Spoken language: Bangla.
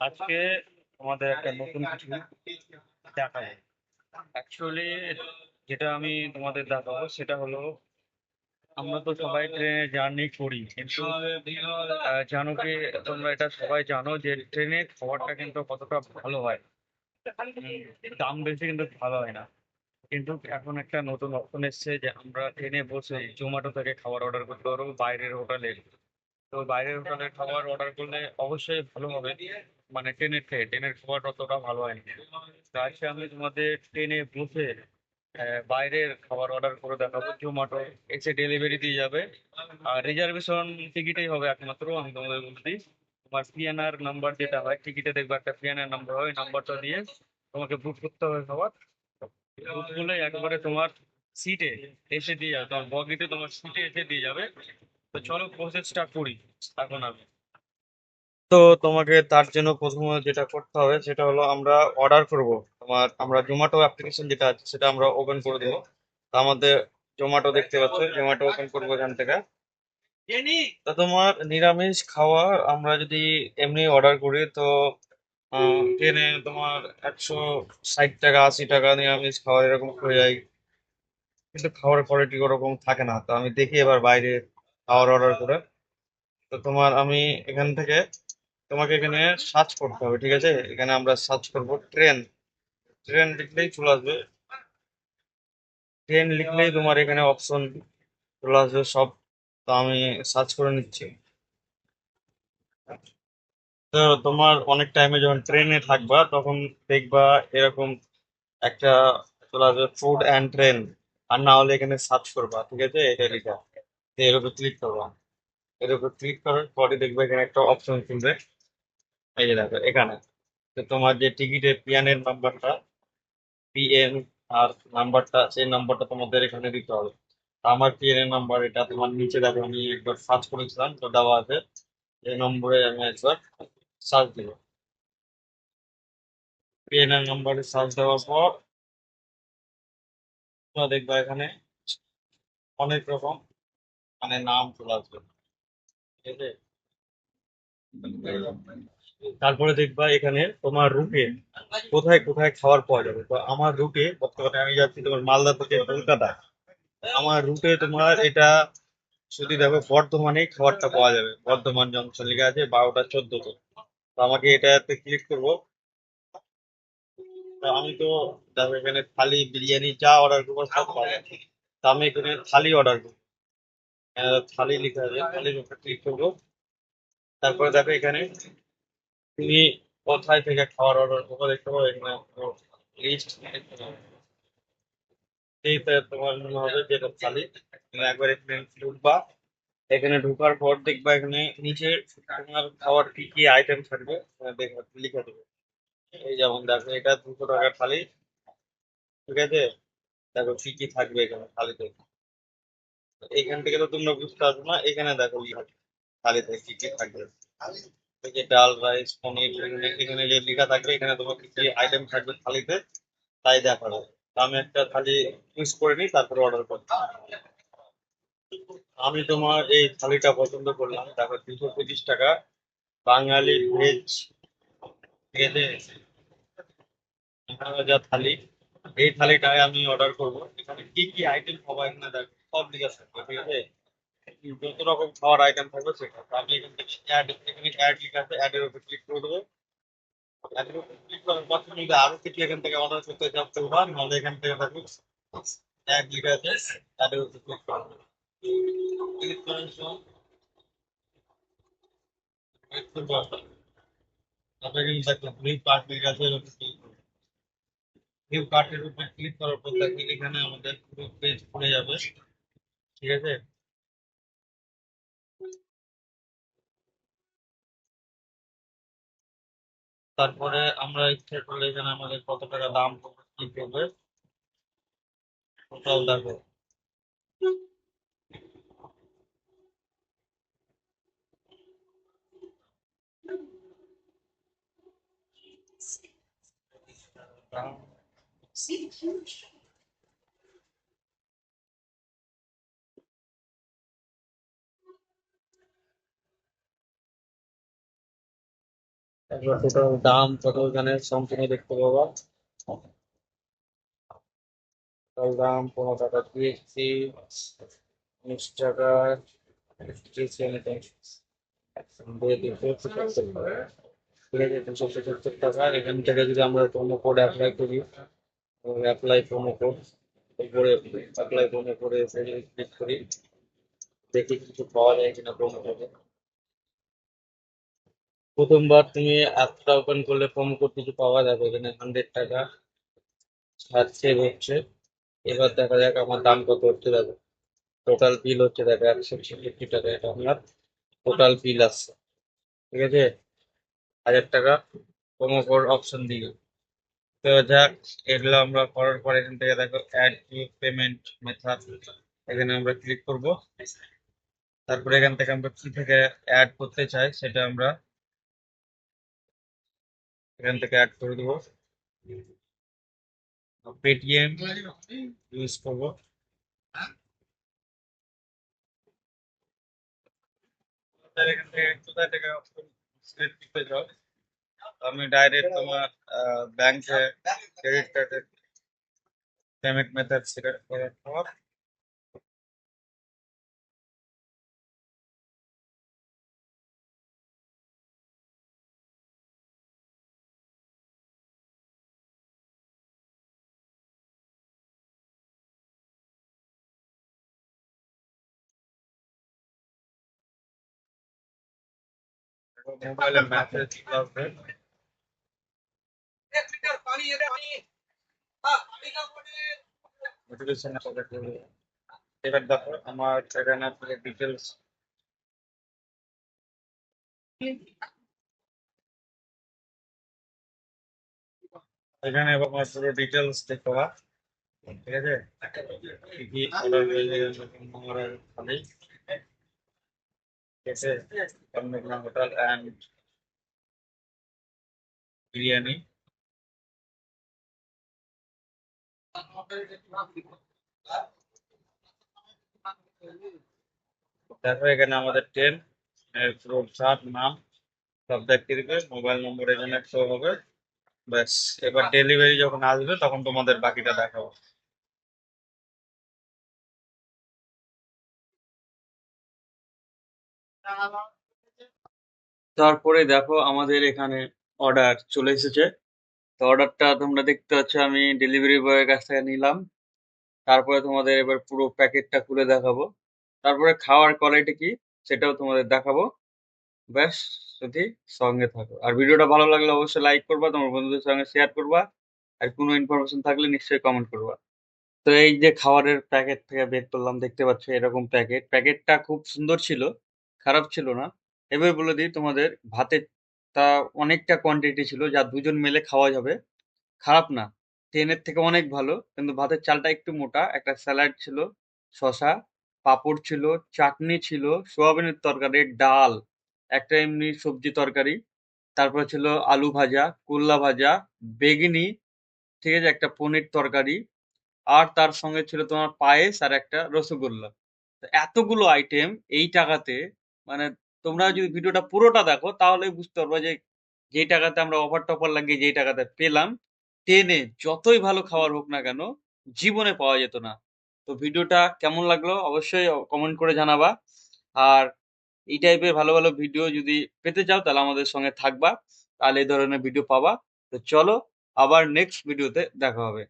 আজকে আমাদের একটা নতুন কিছু দেখাবো। অ্যাকচুয়ালি যেটা আমি তোমাদের দেখাবো, সেটা হলো, আমরা তো সবাই ট্রেনে জার্নি করি, কিন্তু জানো কি, তোমরা এটা সবাই জানো যে ট্রেনে খাবারটা কিন্তু কতটা ভালো হয়। দাম বেশি কিন্তু ভালো হয় না। কিন্তু এখন একটা নতুন অপশন এসেছে যে আমরা ট্রেনে বসে জোম্যাটো থেকে খাবার অর্ডার করতে পারব, বাইরের হোটেলে তো বাইরের হোটেলে খাবার অর্ডার করলে অবশ্যই ভালো হবে। মানে ট্রেনের থেকে ট্রেনের খাবার অতটা ভালো হয়নি তো আজকে আমি তোমাদের ট্রেনে বসে বাইরের খাবার অর্ডার করে দেখাবো। জোম্যাটো এসে ডেলিভারি দিয়ে যাবে। আর রিজার্ভেশন টিকিটেই হবে একমাত্র, আমি তোমাদের দিই তোমার পিএনআর নাম্বার যেটা হয় টিকিটে দেখবে একটা পিএনআর নাম্বার হয় নাম্বারটা দিয়ে তোমাকে বুক করতে হবে খাবার। বুক করলে একবারে তোমার সিটে এসে দিয়ে যাবে, তোমার বগিতে তোমার সিটে এসে দিয়ে যাবে। তো চলো প্রসেসটা করি এখন আমি। তো তোমাকে তার জন্য প্রথমে যেটা করতে হবে সেটা হলো আমরা অর্ডার করব। তোমার আমরা জোম্যাটো অ্যাপ্লিকেশন যেটা আছে সেটা আমরা ওপেন করে দেবো। তো আমাদের জোম্যাটো দেখতে পাচ্ছ জোম্যাটো ওপেন করব এখান থেকে। তো তোমার নিরামিষ খাওয়ার আমরা যদি এমনি অর্ডার করি তো ট্রেনে তোমার একশো ষাট টাকা আশি টাকা নিরামিষ খাওয়ার এরকম হয়ে যায়। কিন্তু খাওয়ার কোয়ালিটি ওরকম থাকে না। তো আমি দেখি এবার বাইরে খাওয়ার অর্ডার করে। তো তোমার আমি এখান থেকে তোমাকে এখানে সার্চ করতে হবে, ঠিক আছে? এখানে আমরা সার্চ করব ট্রেন ট্রেন লিখলেই চলে আসবে। ট্রেন লিখলেই তোমার এখানে অপশন চলে আসবে সব। তো আমি সার্চ করে নিচ্ছি। তো তোমার অনেক টাইমে যখন ট্রেনে থাকবা, তখন দেখবা এরকম একটা চলে আসবে ফুড অ্যান্ড ট্রেন আর না হলে এখানে সার্চ করবা, ঠিক আছে? এটা লিখা এর উপর ক্লিক করবা। এর উপর ক্লিক করার পরে দেখবে এখানে একটা অপশন খুলবে এই যে দেখো, এখানে। তো তোমার যে টিকিটের পিএনএর নাম্বারটা পিএন আর নাম্বারটা সেই নাম্বারটা তোমাদের এখানে দিতে হবে। আমার পিএনএর নাম্বার এটা তোমার নিচে দেখো, আমি একবার সার্চ করেছিলাম, তো দেওয়া আছে। এই নম্বরে আমি একবার সার্চ দিব পিএনআর নাম্বারে সার্চ দেওয়ার পর, তোমরা দেখবা এখানে অনেক রকম মানে নাম চলে আছে তারপরে দেখবা এখানে তোমার রুটে, কোথায় কোথায় খাবার পাওয়া যাবে? তো আমার রুটে বর্তমানে আমি যাচ্ছি তোমার মালদা থেকে কলকাতা। আমার রুটে তোমার এটা যদি দেখো, বর্ধমানেই খাবারটা পাওয়া যাবে। বর্ধমান জংশন লেখা আছে বারোটা চোদ্দতে। তো আমাকে এটা এটাতে ক্লিক করব। আমি তো দেখো এখানে থালি, বিরিয়ানি যা অর্ডার করব সব যাবে। তো আমি এখানে থালি অর্ডার করব। থালি লেখা আছে থালির উপর ক্লিক করব। তারপরে দেখো এখানে তুমি কোথায় থেকে খাবার অর্ডার করব দেখতে পাবো এখানে লিস্ট তোমার মনে হবে যেটা থালি। একবার এখানে ঢুকবা, এখানে ঢোকার পর দেখবা এখানে নিচে তোমার খাওয়ার কি কি আইটেম থাকবে এখানে দেখবা লিখে দেবে। এই যেমন দেখো, এটা দুশো টাকার থালি, ঠিক আছে? দেখো কি কি থাকবে এখানে থালিতে। এখান থেকে তো তোমরা বুঝতে পারবে না, এখানে দেখো থালিতে কি কি থাকবে যে ডাল, রাইস, পনির এখানে যে লেখা থাকবে, এখানে তোমার কি কি আইটেম থাকবে থালিতে, তাই দেখাবে তো আমি একটা থালি চুজ করে নিই, তারপরে অর্ডার করব আমি তোমার এই থালিটা পছন্দ করলাম, দেখো দুশো পঁচিশ টাকা, বাঙালি ভেজ আছে? যা থালি এই থালিটায় আমি অর্ডার করব। এখানে কি কি আইটেম হবে এখানে দেখো, সব লেখা থাকবে ঠিক আছে? যত রকম খাওয়ার আইটেম থাকবে সেটা। তো আমি এখান থেকে অ্যাড এখানে অ্যাড লেখা আছে অ্যাডের উপর ক্লিক করে দেবো। অ্যাডের উপর ক্লিক করার পর তুমি আরও কিছু এখান থেকে অর্ডার করতে চাও করবা নাহলে এখান থেকে থাকবে অ্যাড লেখা আছে অ্যাডের উপর ক্লিক করবে ক্লিক করার পর তারপরে কিন্তু দেখলাম কার্ট লেখা আছে নিউ কার্টের উপর ক্লিক করার পর দেখি এখানে আমাদের পুরো পেজ খুলে যাবে। ঠিক আছে? তারপরে আমরা ইচ্ছা করলে এখানে আমাদের কত টাকা দাম কি করবে? টোটাল দেখো। দাম তারপর টোটাল দাম কত এখানে সম্পূর্ণ দেখতে পাবা টোটাল দাম পনেরো টাকা দিয়েছি উনিশ টাকা দিয়েছি আমি দিয়ে দুশো পঁচাত্তর টাকা ঠিক আছে দুশো পঁচাত্তর টাকা এখান থেকে যদি আমরা প্রোমো কোড অ্যাপ্লাই করি অ্যাপ্লাই প্রোমো কোড উপরে অ্যাপ্লাই প্রোমো কোডে এসে ক্লিক করি, দেখি কিছু পাওয়া যায় কিনা প্রোমো কোডে প্রথমবার তুমি অ্যাপটা ওপেন করলে প্রোমো কোড কিছু পাওয়া যাবে, এখানে হান্ড্রেড টাকা ছাড় সেভ হচ্ছে। এবার দেখা যাক আমার দাম কত হচ্ছে দেখো। টোটাল বিল হচ্ছে দেখো একশো ছেষট্টি টাকা এটা আপনার। টোটাল বিল আসছে ঠিক আছে? হাজার টাকা। প্রোমো কোড অপশন দিয়ে। তো যাক, এগুলো আমরা করার পর এখান থেকে দেখো অ্যাড পেমেন্ট মেথড এখানে আমরা ক্লিক করব। তারপরে এখান থেকে আমরা কি থেকে অ্যাড করতে চাই সেটা আমরা এখান থেকে অ্যাড করে দেবো। পেটিএম ইউজ করব। এখান থেকে কোথায় থেকে সিলেক্ট করতে যাও। আমি ডাইরেক্ট তোমার ব্যাংকে ক্রেডিট কার্ডের পেমেন্ট মেথড সিলেক্ট করার পর মোবাইলে মেসেজ আসবে নোটিফিকেশন এবার দেখো আমার এখানে আপনাকে ডিটেলস এখানে এবার আমার পুরো ডিটেলস দেখতে পাবা ঠিক আছে কি কি অর্ডার হয়েছে আমার খালি ঠিক আছে কন্যাকুমার হোটেল অ্যান্ড দেখো, এখানে আমাদের ট্রেন পুরো চার্ট নাম সব দেখতে দিবে? মোবাইল নম্বর এখানে শো হবে। ব্যাস, এবার ডেলিভারি যখন আসবে, তখন তোমাদের বাকিটা দেখাবো। তারপরে দেখো, আমাদের এখানে অর্ডার চলে এসেছে। তো অর্ডারটা তোমরা দেখতে পাচ্ছ, আমি ডেলিভারি বয়ের কাছ থেকে নিলাম। তারপরে তোমাদের এবার পুরো প্যাকেটটা খুলে দেখাবো। তারপরে খাওয়ার কোয়ালিটি কি, সেটাও তোমাদের দেখাবো। ব্যাস, যদি সঙ্গে থাকো। আর ভিডিওটা ভালো লাগলে অবশ্যই লাইক করবা, তোমার বন্ধুদের সঙ্গে শেয়ার করবা। আর কোনো ইনফরমেশন থাকলে নিশ্চয়ই কমেন্ট করবা। তো এই যে খাবারের প্যাকেট থেকে বের করলাম, দেখতে পাচ্ছ এরকম প্যাকেট প্যাকেটটা খুব সুন্দর ছিল, খারাপ ছিল না। এবার বলে দিই তোমাদের ভাতের তা অনেকটা কোয়ান্টিটি ছিল যা দুজন মিলে খাওয়া যাবে। খারাপ না। ট্রেনের থেকে অনেক ভালো, কিন্তু ভাতের চালটা একটু মোটা। একটা স্যালাড ছিল, শসা, পাঁপড় ছিল, চাটনি ছিল, সোয়াবিনের তরকারি, ডাল, একটা এমনি সবজি তরকারি, তারপরে ছিল আলু ভাজা কুল্লা ভাজা, বেগনি, ঠিক আছে, একটা পনির তরকারি, আর তার সঙ্গে ছিল তোমার পায়েস আর একটা রসগোল্লা। এতগুলো আইটেম এই টাকাতে মানে তোমরা যদি ভিডিওটা পুরোটা দেখো, তাহলে বুঝতে পারবে যে যেই টাকাতে আমরা অফার টফার লাগিয়ে যেই টাকাতে পেলাম ট্রেনে যতই ভালো খাবার হোক না কেন, জীবনে পাওয়া যেত না। তো ভিডিওটা কেমন লাগল অবশ্যই কমেন্ট করে জানাবা। আর এই টাইপের ভালো ভালো ভিডিও যদি পেতে চাও, তাহলে আমাদের সঙ্গে থাকবা। তাহলে এই ধরনের ভিডিও পাবা। তো চলো, আবার নেক্সট ভিডিওতে দেখা হবে।